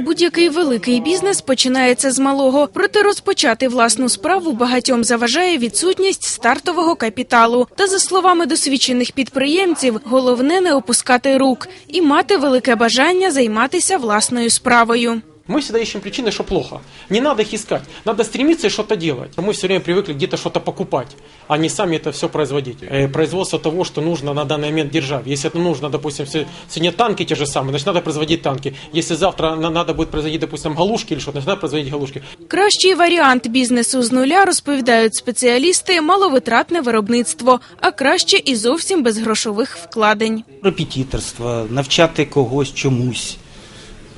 Будь-який великий бізнес починається з малого, проте розпочати власну справу багатьом заважає відсутність стартового капіталу. Та за словами досвідчених підприємців, головне не опускати рук і мати велике бажання займатися власною справою. Мы всегда ищем причины, что плохо. Не надо их искать. Надо стремиться и что-то делать. Мы все время привыкли где-то что-то покупать, а не сами это все производить. Э, производство того, что нужно на данный момент державе. Если это нужно, допустим, се- сегодня танки те же самые, значит надо производить танки. Если завтра на- надо будет производить, допустим, галушки или что-то, значит надо производить галушки. Кращий варіант бізнесу з нуля розповідають спеціалісти маловитратне виробництво, а краще і зовсім без грошових вкладень. репетиторство, навчати когось чомусь.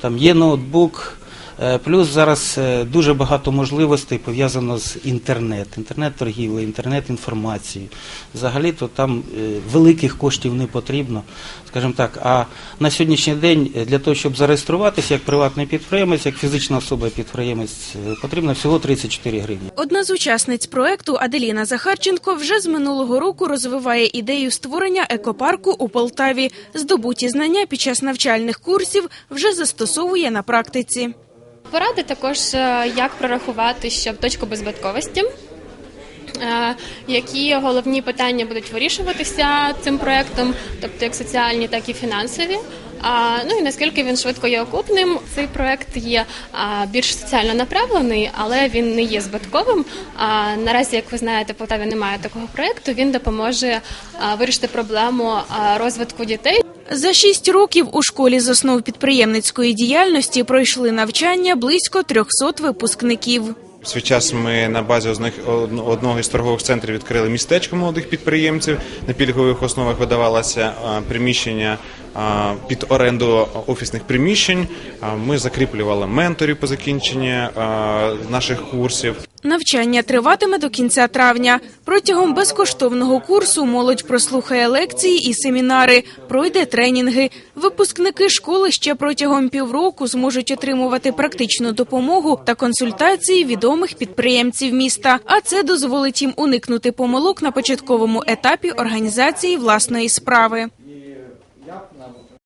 Там є ноутбук. е, Плюс зараз е, дуже багато можливостей пов'язано з інтернет, інтернет-торгівлею, інтернет-інформацією. Взагалі-то там е, великих коштів не потрібно, скажімо так. А на сьогоднішній день для того, щоб зареєструватися як приватний підприємець, як фізична особа-підприємець, потрібно всього 34 гривні. Одна з учасниць проекту Аделіна Захарченко вже з минулого року розвиває ідею створення екопарку у Полтаві. Здобуті знання під час навчальних курсів вже застосовує на практиці. Поради також, е, як прорахувати, щоб точку беззбитковості. е, Які головні питання будуть вирішуватися цим проектом, тобто як соціальні, так і фінансові. Ну і наскільки він швидко є окупним, цей проект є більш соціально направлений, але він не є збитковим. А наразі, як ви знаєте, в Полтаві немає такого проекту. Він допоможе вирішити проблему розвитку дітей За шість років у школі з основ підприємницької діяльності пройшли навчання близько 300 випускників. Свій час ми на базі одного із торгових центрів відкрили містечко молодих підприємців. На пільгових основах видавалося приміщення під оренду офісних приміщень. Ми закріплювали менторів по закінченні наших курсів. Навчання триватиме до кінця травня. Протягом безкоштовного курсу молодь прослухає лекції і семінари, пройде тренінги. Випускники школи ще протягом півроку зможуть отримувати практичну допомогу та консультації відомих підприємців міста. А це дозволить їм уникнути помилок на початковому етапі організації власної справи.